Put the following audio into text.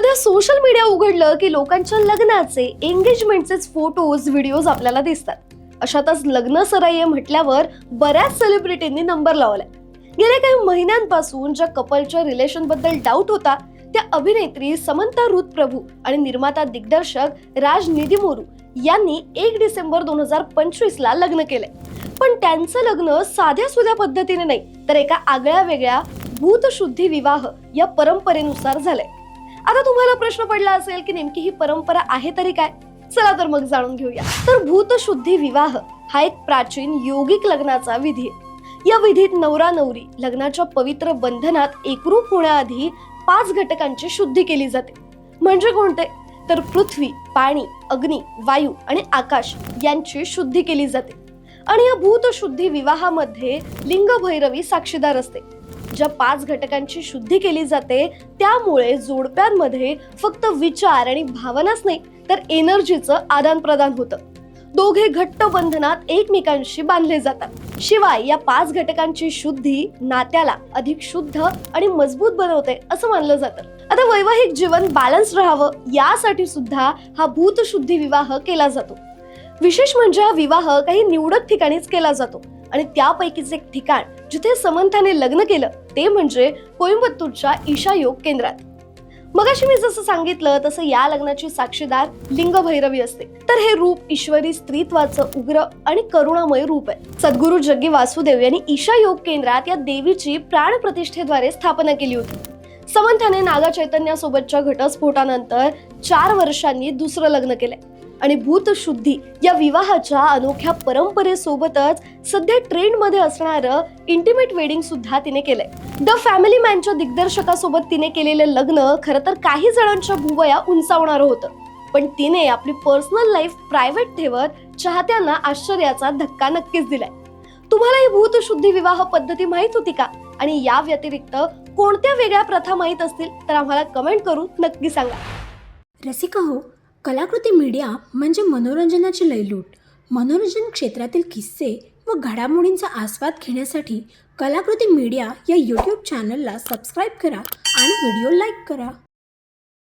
सध्या social media उघडलं की लोकांच्या लग्नाचे एंगेजमेंटचेच फोटोज व्हिडिओज आपल्याला दिसतात. अशातच लग्न सराय म्हटल्यावर बऱ्याच सेलिब्रिटींनी नंबर लावलाय. गेल्या काही महिन्यांपासून ज्या कपलच्या रिलेशनबद्दल डाऊट होता त्या अभिनेत्री समंता रुत प्रभू आणि निर्माता दिग्दर्शक राज निधिमोरू यांनी एक डिसेंबर दोन हजार पंचवीस ला लग्न केले पण त्यांचं लग्न साध्या सुध्या पद्धतीने नाही तर एका आगळ्या वेगळ्या भूतशुद्धी विवाह या परंपरेनुसार झालंय. आता तुम्हाला प्रश्न पडला असेल की नेमकी ही परंपरा आहे तरी काय? चला तर मग जाणून घेऊया. तर भूतशुद्धी विवाह हा एक प्राचीन योगिक लग्नाचा विधी आहे. या विधीत नवरा नवरी लग्नाच्या पवित्र बंधनात एकरूप होण्याआधी पाच घटकांची शुद्धी केली जाते. म्हणजे कोणते? तर पृथ्वी पाणी अग्नी वायू आणि आकाश यांची शुद्धी केली जाते. आणि या भूतशुद्धी विवाहामध्ये लिंगभैरवी साक्षीदार असते. ज्या पाच घटकांची शुद्धी केली जाते त्यामुळे जोडप्यांमध्ये फक्त विचार आणि भावनाच नाही तर एनर्जीचं आदान प्रदान होतं. दोघे घट्ट बंधनात एकमेकांशी बांधले जातात. शिवाय या पाच घटकांची शुद्धी नात्याला अधिक शुद्ध आणि मजबूत बनवते असं मानलं जातं. आता वैवाहिक जीवन बॅलन्स राहावं यासाठी सुद्धा हा भूतशुद्धी विवाह केला जातो. विशेष म्हणजे हा विवाह काही निवडक ठिकाणीच केला जातो. आणि त्यापैकीच एक ठिकाण जिथे समंथाने लग्न केलं ते म्हणजे कोईम्बतूरच्या ईशा योग केंद्रात. मगाशी मी जसं सांगितलं तसं या लग्नाची साक्षीदार लिंगभैरवी असते. तर हे रूप ईश्वरी स्त्रीत्वाचं उग्र आणि करुणामय रूप आहे. सद्गुरू जग्गी वासुदेव यांनी ईशा योग केंद्रात या देवीची प्राणप्रतिष्ठेद्वारे स्थापना केली होती. समंथाने नागा चैतन्यासोबतच्या घटस्फोटानंतर चार वर्षांनी दुसरं लग्न केलंय. आणि भूतशुद्धी या विवाहाच्या अनोख्या परंपरेसोबतच सध्या ट्रेंडमध्ये असणारं इंटिमेट वेडिंग सुद्धा तिने केलंय. द फॅमिली मॅनच्या दिग्दर्शकासोबत तिने केलेलं लग्न खरं तर काही जणांच्या भुवया उंचावणारं होतं. पण तिने आपली पर्सनल लाईफ प्रायव्हेट ठेवत चाहत्यांना आश्चर्याचा धक्का नक्कीच दिलाय. तुम्हाला ही भूतशुद्धी विवाह पद्धती माहीत होती का? आणि या व्यतिरिक्त कोणत्या वेगळ्या प्रथा माहीत असतील तर आम्हाला कमेंट करून नक्की सांगा. रसिका हो कलाकृती मीडिया म्हणजे मनोरंजनाची लयलूट. मनोरंजन क्षेत्रातील किस्से व घडामोडींचा आस्वाद घेण्यासाठी कलाकृती मीडिया या यूट्यूब चॅनलला सबस्क्राईब करा आणि व्हिडिओ लाईक करा.